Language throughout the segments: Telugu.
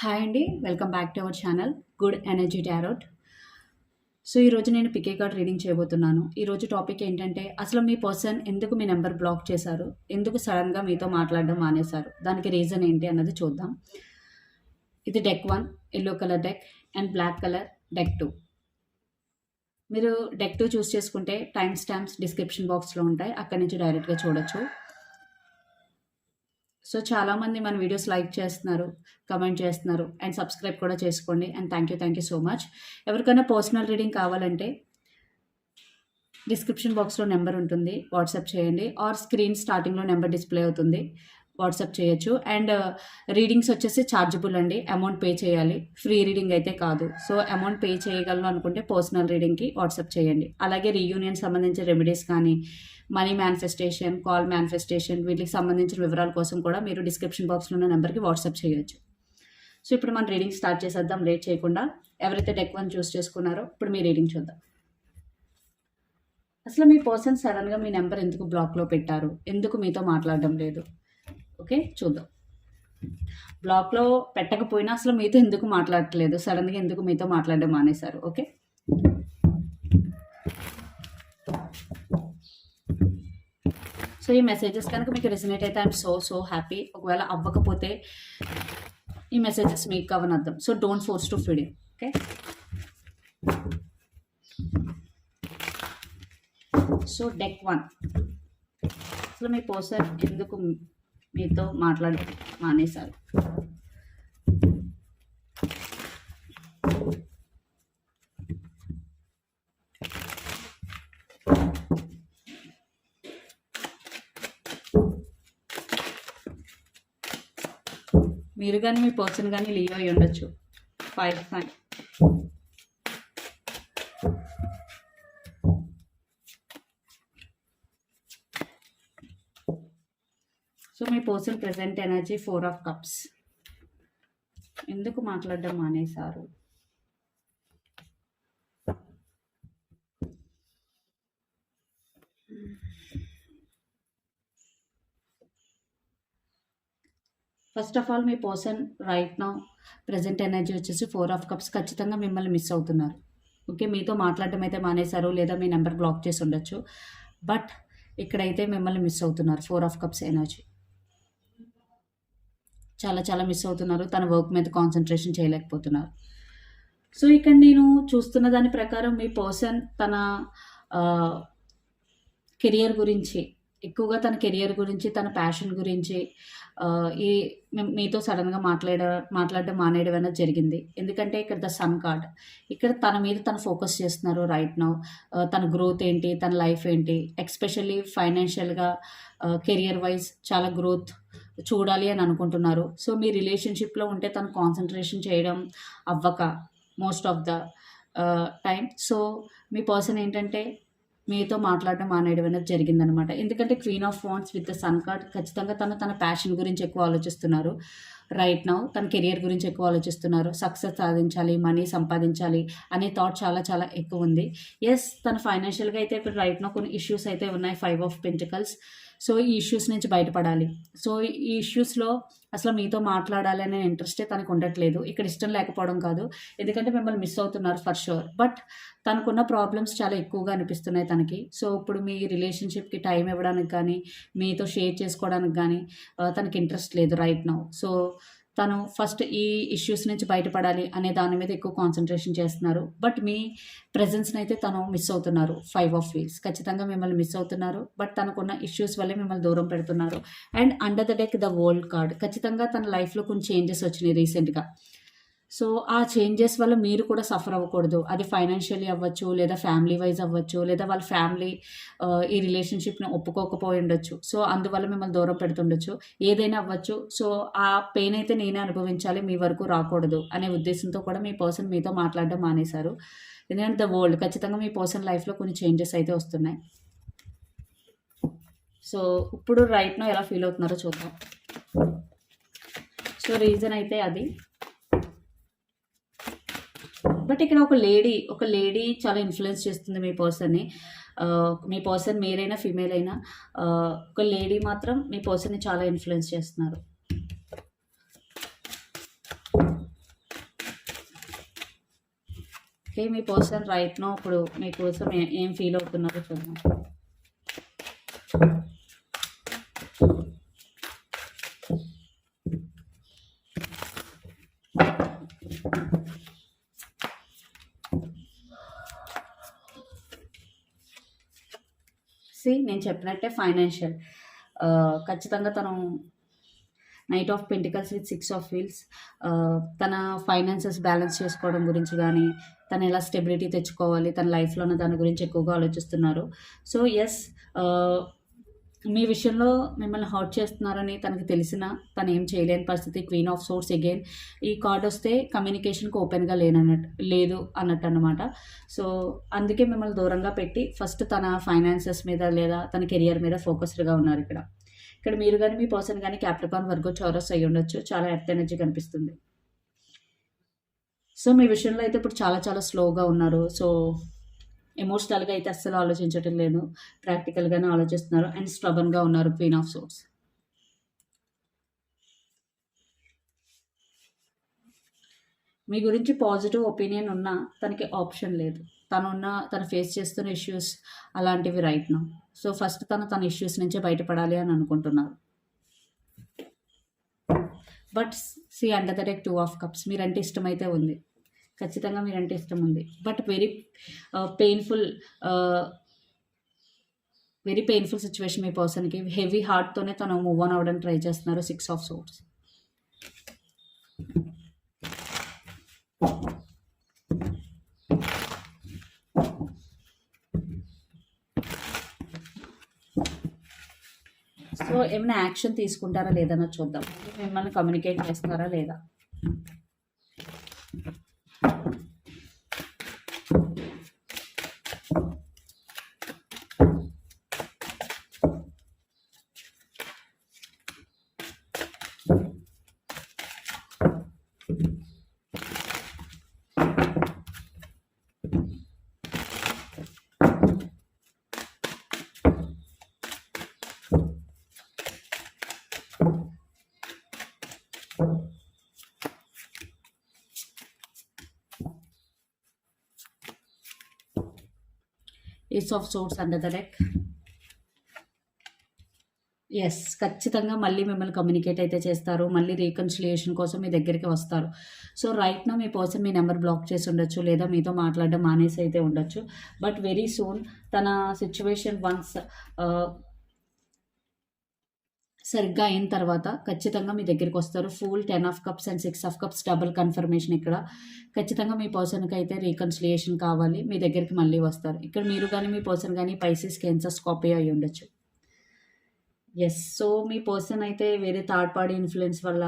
హాయ్ అండి welcome back to our channel good energy tarot. So ఈరోజు నేను పికే కార్డ్ రీడింగ్ చేయబోతున్నాను. ఈరోజు టాపిక్ ఏంటంటే అసలు మీ పర్సన్ ఎందుకు మీ నెంబర్ బ్లాక్ చేశారు? ఎందుకు సడన్గా మీతో మాట్లాడడం మానేశారు? దానికి రీజన్ ఏంటి అన్నది చూద్దాం. ఇది deck one yellow colour deck and black colour deck two. మీరు డెక్ టూ చూస్ చేసుకుంటే టైం స్టాంప్స్ డిస్క్రిప్షన్ బాక్స్లో ఉంటాయి. అక్కడి నుంచి డైరెక్ట్గా చూడొచ్చు. సో చాలామంది మన వీడియోస్ లైక్ చేస్తున్నారు కమెంట్ చేస్తున్నారు అండ్ సబ్స్క్రైబ్ కూడా చేసుకోండి. And thank you thank you so much. ఎవరికైనా పర్సనల్ రీడింగ్ కావాలంటే డిస్క్రిప్షన్ బాక్స్లో నెంబర్ ఉంటుంది వాట్సాప్ చేయండి. ఆర్ స్క్రీన్ స్టార్టింగ్లో నెంబర్ డిస్ప్లే అవుతుంది. వాట్సాప్ చేయొచ్చు. అండ్ uh, రీడింగ్స్ వచ్చేసి ఛార్జబుల్ అండి. అమౌంట్ పే చేయాలి. ఫ్రీ రీడింగ్ అయితే కాదు. సో అమౌంట్ పే చేయగలను అనుకుంటే పర్సనల్ రీడింగ్కి వాట్సాప్ చేయండి. అలాగే రీయూనియన్ సంబంధించిన రెమెడీస్ కానీ మనీ మేనిఫెస్టేషన్ కాల్ మేనిఫెస్టేషన్ వీటికి సంబంధించిన వివరాల కోసం కూడా మీరు డిస్క్రిప్షన్ బాక్స్లో ఉన్న నెంబర్కి వాట్సాప్ చేయొచ్చు. సో ఇప్పుడు మనం రీడింగ్ స్టార్ట్ చేసేద్దాం. లేట్ చేయకుండా ఎవరైతే డెక్ వన్ చూస్ చేసుకున్నారో ఇప్పుడు మీ రీడింగ్ చూద్దాం. అసలు మీ పర్సన్ సడన్గా మీ నెంబర్ ఎందుకు బ్లాక్లో పెట్టారు? ఎందుకు మీతో మాట్లాడడం లేదు? ఓకే? చూద్దాం. బ్లాక్లో పెట్టకపోయినా అసలు మీతో ఎందుకు మాట్లాడట్లేదు? సడన్గా ఎందుకు మీతో మాట్లాడడం మానేశారు? ఓకే? సో ఈ మెసేజెస్ కనుక మీకు రెసినేట్ అయితే ఐఎమ్ సో సో హ్యాపీ. ఒకవేళ అవ్వకపోతే ఈ మెసేజెస్ మీకు కావని అర్థం so don't force to feed okay? So deck one. అసలు మీ పర్సన్ ఎందుకు మీతో మాట్లాడి మానేశారు. మీరు కానీ మీ పర్సన్ కానీ లీవ్ అయి ఉండొచ్చు five five so me person present energy four of cups ఎందుకు మాట్లాడడం మానేశారు? First of all me person right now present energy వచ్చేసి ఫోర్ ఆఫ్ కప్స్ ఖచ్చితంగా మిమ్మల్ని మిస్ అవుతున్నారు. ఓకే మీతో మాట్లాడడం అయితే మానేశారు లేదా మీ నెంబర్ బ్లాక్ చేసి ఉండొచ్చు. బట్ ఇక్కడైతే మిమ్మల్ని మిస్ అవుతున్నారు ఫోర్ ఆఫ్ కప్స్ ఎనర్జీ చాలా చాలా మిస్ అవుతున్నారు. తన వర్క్ మీద కాన్సన్ట్రేషన్ చేయలేకపోతున్నారు. సో ఇక్కడ నేను చూస్తున్న దాని ప్రకారం మీ పర్సన్ తన కెరియర్ గురించి ఎక్కువగా తన కెరియర్ గురించి తన ప్యాషన్ గురించి ఈ మీతో సడన్గా మాట్లాడ మాట్లాడడం మానేయడం అనేది జరిగింది. ఎందుకంటే ఇక్కడ ద సన్ కార్డ్ ఇక్కడ తన మీద తను ఫోకస్ చేస్తున్నారు రైట్ నౌ. తన గ్రోత్ ఏంటి తన లైఫ్ ఏంటి ఎక్స్పెషల్లీ ఫైనాన్షియల్గా కెరియర్ వైజ్ చాలా గ్రోత్ చూడాలి అని అనుకుంటున్నారు. సో మీ రిలేషన్షిప్లో ఉంటే తను కాన్సన్ట్రేషన్ చేయడం అవ్వక most of the time so me person ఏంటంటే మీతో మాట్లాడడం మానేయడం అనేది జరిగిందనమాట. ఎందుకంటే queen of wands with the sun card ఖచ్చితంగా తను తన ప్యాషన్ గురించి ఎక్కువ ఆలోచిస్తున్నారు. రైట్ నౌ తన కెరియర్ గురించి ఎక్కువ ఆలోచిస్తున్నారు. సక్సెస్ సాధించాలి మనీ సంపాదించాలి అనే థాట్ చాలా చాలా ఎక్కువ ఉంది. ఎస్ తను ఫైనాన్షియల్గా అయితే ఇప్పుడు రైట్ నౌ కొన్ని ఇష్యూస్ అయితే ఉన్నాయి. Five of pentacles. సో ఈ ఇష్యూస్ నుంచి బయటపడాలి. సో ఈ ఇష్యూస్లో అసలు మీతో మాట్లాడాలి అనే ఇంట్రెస్టే తనకు ఉండట్లేదు. ఇక్కడ ఇష్టం లేకపోవడం కాదు. ఎందుకంటే మిమ్మల్ని మిస్ అవుతున్నారు ఫర్ షూర్ బట్ తనకున్న ప్రాబ్లమ్స్ చాలా ఎక్కువగా అనిపిస్తున్నాయి తనకి. సో ఇప్పుడు మీ రిలేషన్షిప్కి టైం ఇవ్వడానికి కానీ మీతో షేర్ చేసుకోవడానికి కానీ తనకి ఇంట్రెస్ట్ లేదు రైట్ నౌ సో తను ఫస్ట్ ఈ ఇష్యూస్ నుంచి బయటపడాలి అనే దాని మీద ఎక్కువ కాన్సన్ట్రేషన్ చేస్తున్నారు. బట్ మీ ప్రజెన్స్ని అయితే తను మిస్ అవుతున్నారు ఫైవ్ ఆఫ్ వీల్స్ ఖచ్చితంగా మిమ్మల్ని మిస్ అవుతున్నారు. బట్ తనకున్న ఇష్యూస్ వల్లే మిమ్మల్ని దూరం పెడుతున్నారు. And under the deck the world card ఖచ్చితంగా తన లైఫ్లో కొన్ని చేంజెస్ వచ్చినాయి రీసెంట్గా సో ఆ చేంజెస్ వల్ల మీరు కూడా సఫర్ అవ్వకూడదు. అది ఫైనాన్షియలీ అవ్వచ్చు లేదా ఫ్యామిలీ వైజ్ అవ్వచ్చు లేదా వాళ్ళ ఫ్యామిలీ ఈ రిలేషన్షిప్ని ఒప్పుకోకపోయి ఉండొచ్చు. సో అందువల్ల మిమ్మల్ని దూరం పెడుతుండొచ్చు. ఏదైనా అవ్వచ్చు. సో ఆ పెయిన్ అయితే నేనే అనుభవించాలి మీ వరకు రాకూడదు అనే ఉద్దేశంతో కూడా మీ పర్సన్ మీతో మాట్లాడడం మానేశారు. ఎందుకంటే ద వరల్డ్ ఖచ్చితంగా మీ పర్సన్ లైఫ్లో కొన్ని చేంజెస్ అయితే వస్తున్నాయి. సో ఇప్పుడు రైట్నో ఎలా ఫీల్ అవుతున్నారో చూద్దాం. సో రీజన్ అయితే అది. బట్ ఇక్కడ ఒక లేడీ ఒక లేడీ చాలా ఇన్ఫ్లుయెన్స్ చేస్తుంది మీ పర్సన్ని. మీ పర్సన్ మీరైనా ఫీమేల్ అయినా ఒక లేడీ మాత్రం మీ పర్సన్ని చాలా ఇన్ఫ్లుయెన్స్ చేస్తున్నారు. ఓకే మీ పర్సన్ రైట్ నో ఇప్పుడు మీకోసం ఏం ఫీల్ అవుతున్నారో చూద్దాం. సి నేను చెప్పినట్టే ఫైనాన్షియల్. ఖచ్చితంగా తను knight of pentacles with six of wheels. తన ఫైనాన్సెస్ బ్యాలెన్స్ చేసుకోవడం గురించి కానీ తను ఎలా స్టెబిలిటీ తెచ్చుకోవాలి తన లైఫ్లో ఉన్న దాని గురించి ఎక్కువగా ఆలోచిస్తున్నారు. సో ఎస్ మీ విషయంలో మిమ్మల్ని హర్ట్ చేస్తున్నారని తనకు తెలిసిన తను ఏం చేయలేని పరిస్థితి క్వీన్ ఆఫ్ సోర్స్ అగైన్ ఈ కార్డ్ వస్తే కమ్యూనికేషన్కి ఓపెన్గా లేనన్నట్టు లేదు అన్నట్టు అనమాట సో అందుకే మిమ్మల్ని దూరంగా పెట్టి ఫస్ట్ తన ఫైనాన్సెస్ మీద లేదా తన కెరియర్ మీద ఫోకస్డ్గా ఉన్నారు ఇక్కడ. ఇక్కడ మీరు కానీ మీ పర్సన్ కానీ క్యాప్రికాన్ వర్గో చౌరస్ అయ్యి ఉండొచ్చు. చాలా ఎర్త్ ఎనర్జీ కనిపిస్తుంది. సో మీ విషయంలో అయితే ఇప్పుడు చాలా చాలా స్లోగా ఉన్నారు. సో ఎమోషనల్గా అయితే అస్సలు ఆలోచించటం లేదు. ప్రాక్టికల్గానే ఆలోచిస్తున్నారు. అండ్ స్ట్రబన్గా ఉన్నారు క్వీన్ ఆఫ్ సోర్స్ మీ గురించి పాజిటివ్ ఒపీనియన్ ఉన్నా తనకి ఆప్షన్ లేదు. తనున్న తను ఫేస్ చేస్తున్న ఇష్యూస్ అలాంటివి రైట్ నా సో ఫస్ట్ తను తన ఇష్యూస్ నుంచే బయటపడాలి అని అనుకుంటున్నారు. But see under the deck two of cups మీరంటే ఇష్టమైతే ఉంది. ఖచ్చితంగా మీరంటే ఇష్టం ఉంది but very painful very painful situation మీ పర్సన్కి. హెవీ హార్ట్తోనే తను మూవ్ ఆన్ అవ్వడానికి ట్రై చేస్తున్నారు సిక్స్ ఆఫ్ సోర్స్. సో ఏమైనా యాక్షన్ తీసుకుంటారా లేదన్నా చూద్దాం. మిమ్మల్ని కమ్యూనికేట్ చేస్తున్నారా లేదా? Ace of swords under the deck yes ఖచ్చితంగా మళ్ళీ మిమ్మల్ని కమ్యూనికేట్ అయితే చేస్తారు. మళ్ళీ రీకన్సిలియేషన్ కోసం మీ దగ్గరికి వస్తారు. సో రైట్ నా మీ పర్సన్ మీ నెంబర్ బ్లాక్ చేసి ఉండొచ్చు లేదా మీతో మాట్లాడడం మానేసి అయితే ఉండొచ్చు. బట్ వెరీ సూన్ తన సిచ్యువేషన్ వన్స్ సరిగ్గా అయిన తర్వాత ఖచ్చితంగా మీ దగ్గరికి వస్తారు. Full ten of cups and six of cups double confirmation ఇక్కడ. ఖచ్చితంగా మీ పర్సన్కి అయితే రీకన్సిలియేషన్ కావాలి. మీ దగ్గరికి మళ్ళీ వస్తారు. ఇక్కడ మీరు కానీ మీ పర్సన్ కానీ పైసెస్ క్యాన్సర్ స్కాపీ అయి ఉండొచ్చు. ఎస్ సో మీ పర్సన్ అయితే వేరే థర్డ్ పార్టీ ఇన్ఫ్లుయెన్స్ వల్ల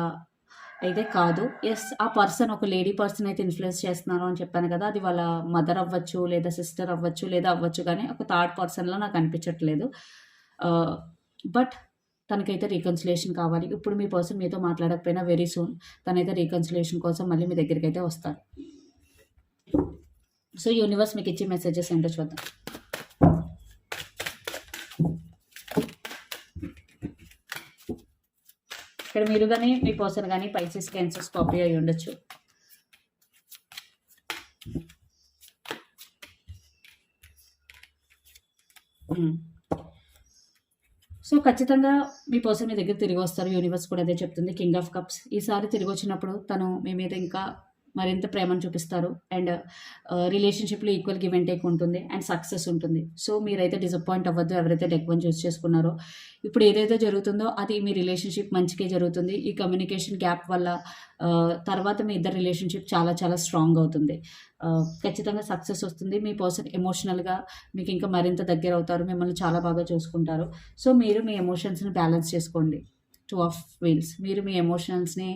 అయితే కాదు. ఎస్ ఆ పర్సన్ ఒక లేడీ పర్సన్ అయితే ఇన్ఫ్లుయెన్స్ చేస్తున్నారు అని చెప్పాను కదా. అది వాళ్ళ మదర్ అవ్వచ్చు లేదా సిస్టర్ అవ్వచ్చు లేదా అవ్వచ్చు కానీ ఒక థర్డ్ పర్సన్లో నాకు అనిపించట్లేదు. Uh, బట్ తనకైతే రీకన్సిలేషన్ కావాలి. ఇప్పుడు మీ పర్సన్ మీతో మాట్లాడకపోయినా వెరీ సూన్ తనైతే రీకన్సిలేషన్ కోసం మళ్ళీ మీ దగ్గరికి అయితే వస్తారు. సో యూనివర్స్ మీకు ఇచ్చే మెసేజెస్ ఏంటో చూద్దాం. ఇక్కడ మీరు కానీ మీ పర్సన్ కానీ పైసెస్ క్యాన్సర్స్ కాపీ అయి ఉండొచ్చు మ్మ్. సో ఖచ్చితంగా మీ పర్సన్ మీ దగ్గర తిరిగి వస్తారు. యూనివర్స్ కూడా అదే చెప్తుంది. King of cups. ఈసారి తిరిగి వచ్చినప్పుడు తను మీ మీద ఇంకా మరింత ప్రేమను చూపిస్తారు. అండ్ రిలేషన్షిప్లో ఈక్వల్ గివ్ అండ్ టేక్ ఉంటుంది. అండ్ సక్సెస్ ఉంటుంది. సో మీరైతే డిసప్పాయింట్ అవ్వద్దు ఎవరైతే డెక్ వన్ చూస్ చేసుకున్నారో. ఇప్పుడు ఏదైతే జరుగుతుందో అది మీ రిలేషన్షిప్ మంచికే జరుగుతుంది. ఈ కమ్యూనికేషన్ గ్యాప్ వల్ల తర్వాత మీ ఇద్దరు రిలేషన్షిప్ చాలా చాలా స్ట్రాంగ్ అవుతుంది. ఖచ్చితంగా సక్సెస్ వస్తుంది. మీ పర్సన్ ఎమోషనల్గా మీకు ఇంకా మరింత దగ్గర అవుతారు మిమ్మల్ని చాలా బాగా చూసుకుంటారు. సో మీరు మీ ఎమోషన్స్ని బ్యాలెన్స్ చేసుకోండి. Two of wheels. మీరు మీ ఎమోషన్స్ని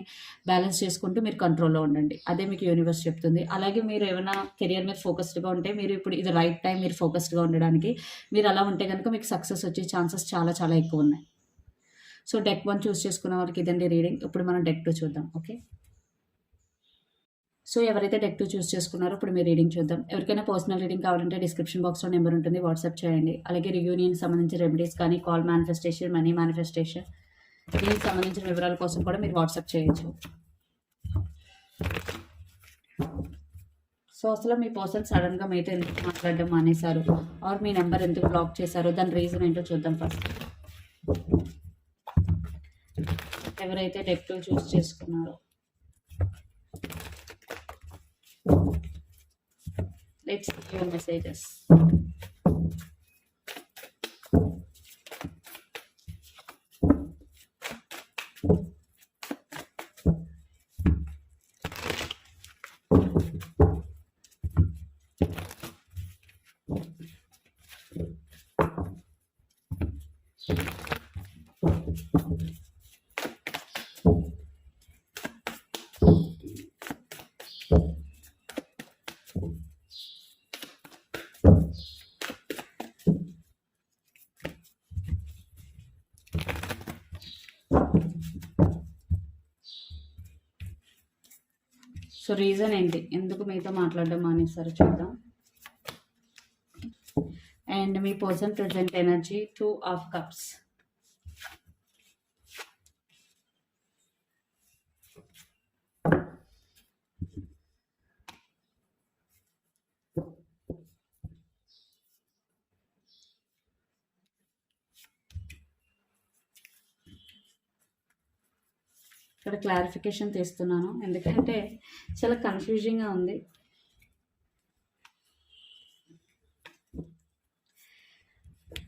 బ్యాలెన్స్ చేసుకుంటూ మీరు కంట్రోల్లో ఉండండి. అదే మీకు యూనివర్స్ చెప్తుంది. అలాగే మీరు ఏమైనా కెరియర్ మీద ఫోకస్డ్గా ఉంటే మీరు ఇప్పుడు ఇది రైట్ టైం మీరు ఫోకస్డ్గా ఉండడానికి మీరు అలా ఉంటే కనుక మీకు సక్సెస్ వచ్చే ఛాన్సెస్ చాలా చాలా ఎక్కువ ఉన్నాయి. సో డెక్ వన్ చూస్ చేసుకున్న వారికి ఇదండి రీడింగ్. ఇప్పుడు మనం డెక్ టూ చూద్దాం. ఓకే? సో ఎవరైతే డెక్ టూ చూస్ చేసుకున్నారో ఇప్పుడు మీరు రీడింగ్ చూద్దాం. ఎవరికైనా పర్సనల్ రీడింగ్ కావాలంటే డిస్క్రిప్షన్ బాక్స్లో నెంబర్ ఉంటుంది. వాట్సాప్ చేయండి. అలాగే రియూనియన్ సంబంధించిన రెమెడీస్ కానీ కాల్ మేనిఫెస్టేషన్ మనీ మేనిఫెస్టేషన్ దీనికి సంబంధించిన వివరాల కోసం కూడా మీరు వాట్సాప్ చేయొచ్చు. సో అసలు మీ పర్సన్ సడన్గా మీతో ఎందుకు మాట్లాడడం మానేశారు? ఆర్ మీ నెంబర్ ఎందుకు బ్లాక్ చేశారో? దాని రీజన్ ఏంటో చూద్దాం ఫస్ట్. ఎవరైతే డెక్ చూస్ చేసుకున్నారో. లెట్స్ మెసేజెస్ సో రీజన్ ఏంటి? ఎందుకు మీతో మాట్లాడడం మానేసారు చూద్దాం. And me person present energy two of cups ఇక్కడ క్లారిఫికేషన్ తీస్తున్నాను. ఎందుకంటే చాలా కన్ఫ్యూజింగ్గా ఉంది.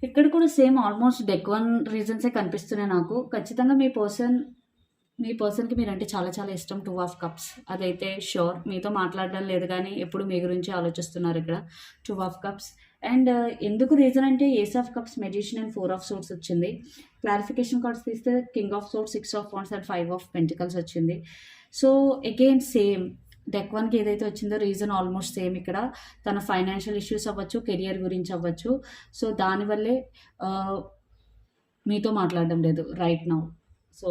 ఇక్కడ కూడా సేమ్ ఆల్మోస్ట్ డెక్ వన్ రీజన్సే కనిపిస్తున్నాయి నాకు. ఖచ్చితంగా మీ పర్సన్ మీ పర్సన్కి మీరంటే చాలా చాలా ఇష్టం టూ ఆఫ్ కప్స్ అదైతే షూర్ మీతో మాట్లాడడం లేదు కానీ ఎప్పుడు మీ గురించి ఆలోచిస్తున్నారు ఇక్కడ. Two of cups and uh, ఎందుకు రీజన్ అంటే ace of cups magician and four of swords వచ్చింది. క్లారిఫికేషన్ కార్డ్స్ తీస్తే king of swords six of wands and five of pentacles వచ్చింది. సో అగైన్ సేమ్ డెక్ వన్కి ఏదైతే వచ్చిందో రీజన్ ఆల్మోస్ట్ సేమ్ ఇక్కడ. తన ఫైనాన్షియల్ ఇష్యూస్ అవ్వచ్చు కెరియర్ గురించి అవ్వచ్చు. సో దానివల్లే uh, మీతో మాట్లాడడం లేదు రైట్ నౌ. సో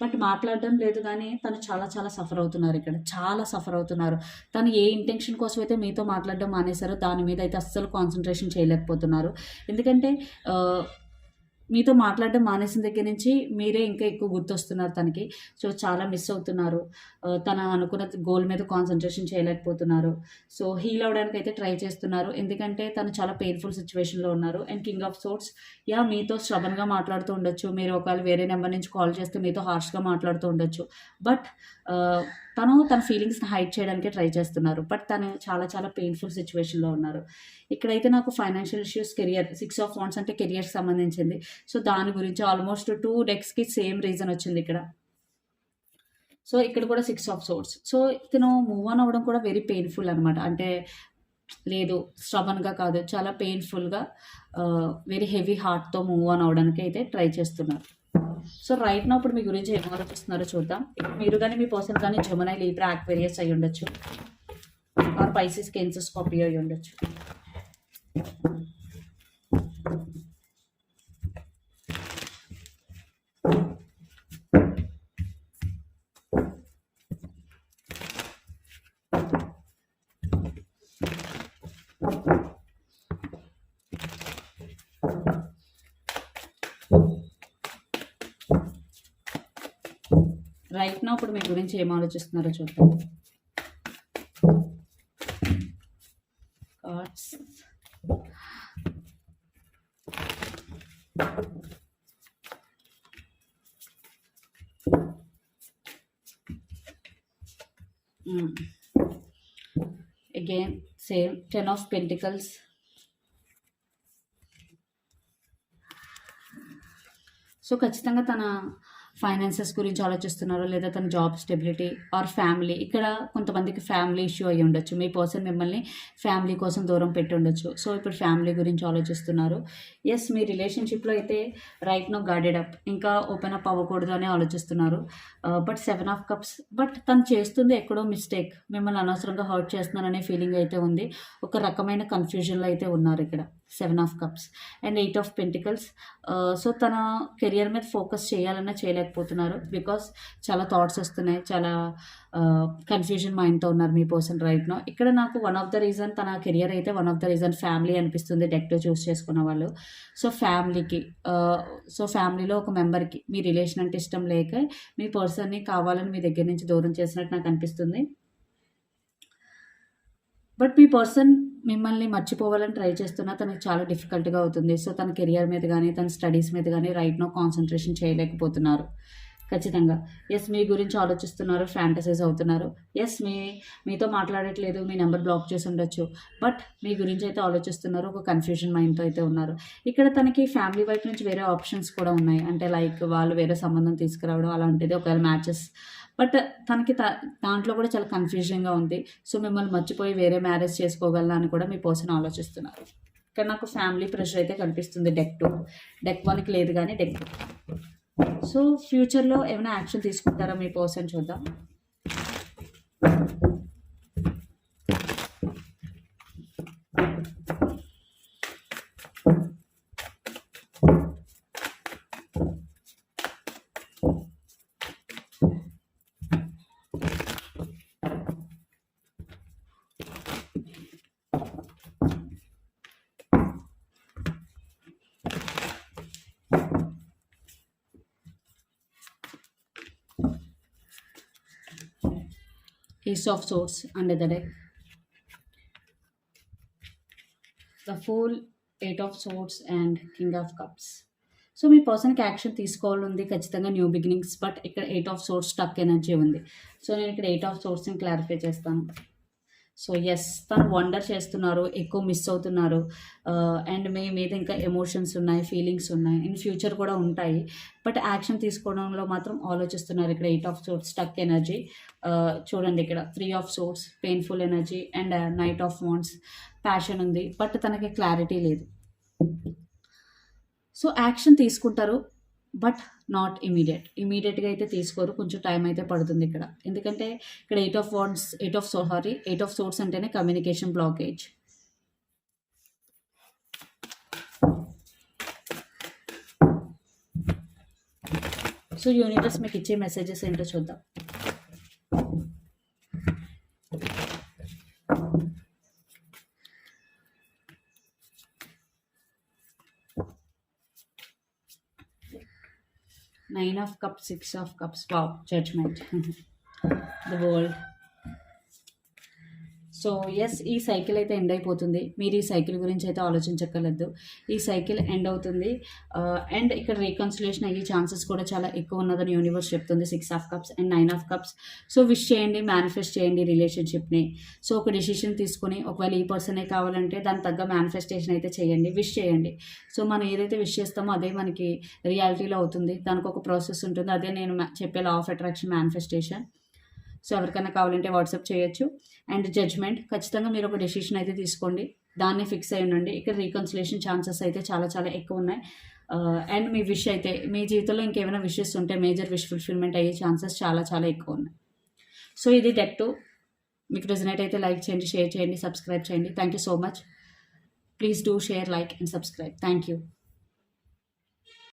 బట్ మాట్లాడడం లేదు కానీ తను చాలా చాలా సఫర్ అవుతున్నారు ఇక్కడ. చాలా సఫర్ అవుతున్నారు. తను ఏ ఇంటెన్షన్ కోసం అయితే మీతో మాట్లాడడం మానేశారో దాని మీద అయితే అస్సలు కాన్సన్ట్రేషన్ చేయలేకపోతున్నారు. ఎందుకంటే మీతో మాట్లాడడం మానేసిన దగ్గర నుంచి మీరే ఇంకా ఎక్కువ గుర్తొస్తున్నారు తనకి. సో చాలా మిస్ అవుతున్నారు. తన అనుకున్న గోల్ మీద కాన్సన్ట్రేషన్ చేయలేకపోతున్నారు. సో హీల్ అవడానికి అయితే ట్రై చేస్తున్నారు. ఎందుకంటే తను చాలా పెయిన్ఫుల్ సిచ్యువేషన్లో ఉన్నారు. అండ్ కింగ్ ఆఫ్ సోర్ట్స్ యా మీతో స్ట్రబన్గా మాట్లాడుతూ ఉండొచ్చు. మీరు ఒకవేళ వేరే నెంబర్ నుంచి కాల్ చేస్తే మీతో హార్ష్గా మాట్లాడుతూ ఉండొచ్చు. బట్ తను తన ఫీలింగ్స్ని హైడ్ చేయడానికి ట్రై చేస్తున్నారు. బట్ తను చాలా చాలా పెయిన్ఫుల్ సిచ్యువేషన్లో ఉన్నారు. ఇక్కడైతే నాకు financial issues career six of wands అంటే కెరియర్కి సంబంధించింది. సో దాని గురించి ఆల్మోస్ట్ టూ డెక్స్కి సేమ్ రీజన్ వచ్చింది ఇక్కడ. సో ఇక్కడ కూడా సిక్స్ ఆఫ్ సోర్స్ సో ఇతను మూవ్ ఆన్ అవ్వడం కూడా వెరీ పెయిన్ఫుల్ అనమాట అంటే లేదు స్ట్రబన్గా కాదు చాలా పెయిన్ఫుల్గా వెరీ హెవీ హార్ట్తో మూవ్ ఆన్ అవ్వడానికి అయితే ట్రై చేస్తున్నారు. సో రైట్ నా ఇప్పుడు మీ గురించి ఏం ఆలోచిస్తున్నారో చూద్దాం. మీరు కానీ మీ పర్సన్ కానీ జమునై లీబ్రా యాక్వేరియస్ అయి ఉండొచ్చు ఆర్ పైసిస్ కెన్సర్ స్కాపియో అయి ఉండొచ్చు మీ గురించి ఏం ఆలోచిస్తున్నారో చూద్దాం. Cards again same ten of pentacles so ఖచ్చితంగా తన ఫైనాన్సెస్ గురించి ఆలోచిస్తున్నారు లేదా తన జాబ్ స్టెబిలిటీ ఆర్ ఫ్యామిలీ ఇక్కడ కొంతమందికి ఫ్యామిలీ ఇష్యూ అయ్యి ఉండొచ్చు. మీ పర్సన్ మిమ్మల్ని ఫ్యామిలీ కోసం దూరం పెట్టి ఉండొచ్చు. సో ఇప్పుడు ఫ్యామిలీ గురించి ఆలోచిస్తున్నారు. ఎస్ మీ రిలేషన్షిప్లో అయితే రైట్ నో గార్డెడ్ అప్ ఇంకా ఓపెన్ అప్ అవ్వకూడదు అని ఆలోచిస్తున్నారు. But seven of cups but తను చేస్తుంది ఎక్కడో మిస్టేక్ మిమ్మల్ని అనవసరంగా హర్ట్ చేస్తున్నాననే ఫీలింగ్ అయితే ఉంది. ఒక రకమైన కన్ఫ్యూజన్లో అయితే ఉన్నారు ఇక్కడ. Seven of cups and eight of pentacles. So తన కెరియర్ మీద ఫోకస్ చేయాలన్నా చేయలేకపోతున్నారు బికాస్ చాలా థాట్స్ వస్తున్నాయి చాలా కన్ఫ్యూజన్ మైండ్తో ఉన్నారు మీ పర్సన్ రైట్ నో. ఇక్కడ నాకు వన్ ఆఫ్ ద రీజన్ తన కెరియర్ అయితే one of the reason family అనిపిస్తుంది డెక్టో చూస్ చేసుకున్న వాళ్ళు. సో ఫ్యామిలీకి సో ఫ్యామిలీలో ఒక మెంబర్కి మీ రిలేషన్ అంటే ఇష్టం లేక మీ పర్సన్ని కావాలని మీ దగ్గర నుంచి దూరం చేసినట్టు నాకు అనిపిస్తుంది. బట్ మీ పర్సన్ మిమ్మల్ని మర్చిపోవాలని ట్రై చేస్తున్నా తనకి చాలా డిఫికల్ట్గా అవుతుంది. సో తన కెరియర్ మీద కానీ తన స్టడీస్ మీద కానీ రైట్ నో కాన్సన్ట్రేషన్ చేయలేకపోతున్నారు. ఖచ్చితంగా. ఎస్ మీ గురించి ఆలోచిస్తున్నారు ఫ్యాంటసైజ్ అవుతున్నారు. ఎస్ మీ మీతో మాట్లాడట్లేదు మీ నెంబర్ బ్లాక్ చేసి ఉండొచ్చు. బట్ మీ గురించి అయితే ఆలోచిస్తున్నారు ఒక కన్ఫ్యూజన్ మైండ్తో అయితే ఉన్నారు. ఇక్కడ తనకి ఫ్యామిలీ వైపు నుంచి వేరే ఆప్షన్స్ కూడా ఉన్నాయి. అంటే లైక్ వాళ్ళు వేరే సంబంధం తీసుకురావడం అలాంటిది ఒకవేళ మ్యాచెస్ బట్ తనకి త దాంట్లో కూడా చాలా కన్ఫ్యూజన్గా ఉంది. సో మిమ్మల్ని మర్చిపోయి వేరే మ్యారేజ్ చేసుకోగలనా అని కూడా మీ పర్సన్ ఆలోచిస్తున్నారు. ఇక్కడ నాకు ఫ్యామిలీ ప్రెషర్ అయితే కనిపిస్తుంది డెక్ టూ డెక్ వన్కి లేదు కానీ డెక్ టూ సో ఫ్యూచర్లో ఏమైనా యాక్షన్ తీసుకుంటారా మీ పర్సన్ చూద్దాం. Ace of Swords under the deck. The Fool, eight of swords and king of cups so మీ పర్సన్కి యాక్షన్ తీసుకోవాలి ఉంది ఖచ్చితంగా న్యూ బిగినింగ్స్ బట్ ఇక్కడ eight of swords stuck energy ఉంది. సో నేను ఇక్కడ ఎయిట్ ఆఫ్ సోర్స్ని క్లారిఫై చేస్తాను. సో ఎస్ తను వండర్ చేస్తున్నారు ఎక్కువ మిస్ అవుతున్నారు. అండ్ మీ మీద ఇంకా ఎమోషన్స్ ఉన్నాయి ఫీలింగ్స్ ఉన్నాయి ఇన్ ఫ్యూచర్ కూడా ఉంటాయి. బట్ యాక్షన్ తీసుకోవడంలో మాత్రం ఆలోచిస్తున్నారు ఇక్కడ eight of swords stuck energy. చూడండి ఇక్కడ three of swords painful energy and knight of wands passion ఉంది. బట్ తనకి క్లారిటీ లేదు. సో యాక్షన్ తీసుకుంటారు. But not immediate. ఇమీడియట్గా అయితే తీసుకోరు. కొంచెం టైం అయితే పడుతుంది ఇక్కడ. ఎందుకంటే ఇక్కడ eight of wands eight of so sorry eight of swords అంటేనే కమ్యూనికేషన్ బ్లాకేజ్. సో యూనివర్స్ మీకు ఇచ్చే మెసేజెస్ ఏంటో చూద్దాం. Nine of cups six of cups wow judgment. The world so yes ఈ సైకిల్ అయితే ఎండ్ అయిపోతుంది. మీరు ఈ సైకిల్ గురించి అయితే ఆలోచించక్కర్లేదు. ఈ సైకిల్ ఎండ్ అవుతుంది. అండ్ ఇక్కడ రీకన్సిలేషన్ అయ్యే ఛాన్సెస్ కూడా చాలా ఎక్కువ ఉన్నదని యూనివర్స్ చెప్తుంది. Six of cups and nine of cups so wish చేయండి మేనిఫెస్ట్ చేయండి రిలేషన్షిప్ని సో ఒక డెసిషన్ తీసుకుని ఒకవేళ ఈ పర్సనే కావాలంటే దాని తగ్గ మేనిఫెస్టేషన్ అయితే చేయండి. విష్ చేయండి. సో మనం ఏదైతే విష్ చేస్తామో అదే మనకి రియాలిటీలో అవుతుంది. దానికి ఒక ప్రాసెస్ ఉంటుంది. అదే నేను చెప్పే law of attraction manifestation so ఎవరికైనా కావాలంటే వాట్సాప్ చేయొచ్చు. అండ్ జడ్జ్మెంట్ ఖచ్చితంగా మీరు ఒక డెసిషన్ అయితే తీసుకోండి. దాన్ని ఫిక్స్ అయి ఉండండి. ఇక్కడ రీకన్సిలేషన్ ఛాన్సెస్ అయితే చాలా చాలా ఎక్కువ ఉన్నాయి. అండ్ మీ విష్ అయితే మీ జీవితంలో ఇంకేమైనా విషెస్ ఉంటే మేజర్ విష్ ఫుల్ఫిల్మెంట్ అయ్యే ఛాన్సెస్ చాలా చాలా ఎక్కువ ఉన్నాయి. సో ఇది డెక్ టు. మీకు రెజనేట్ అయితే లైక్ చేయండి షేర్ చేయండి సబ్స్క్రైబ్ చేయండి. Thank you so much. Please do share like and subscribe. Thank you.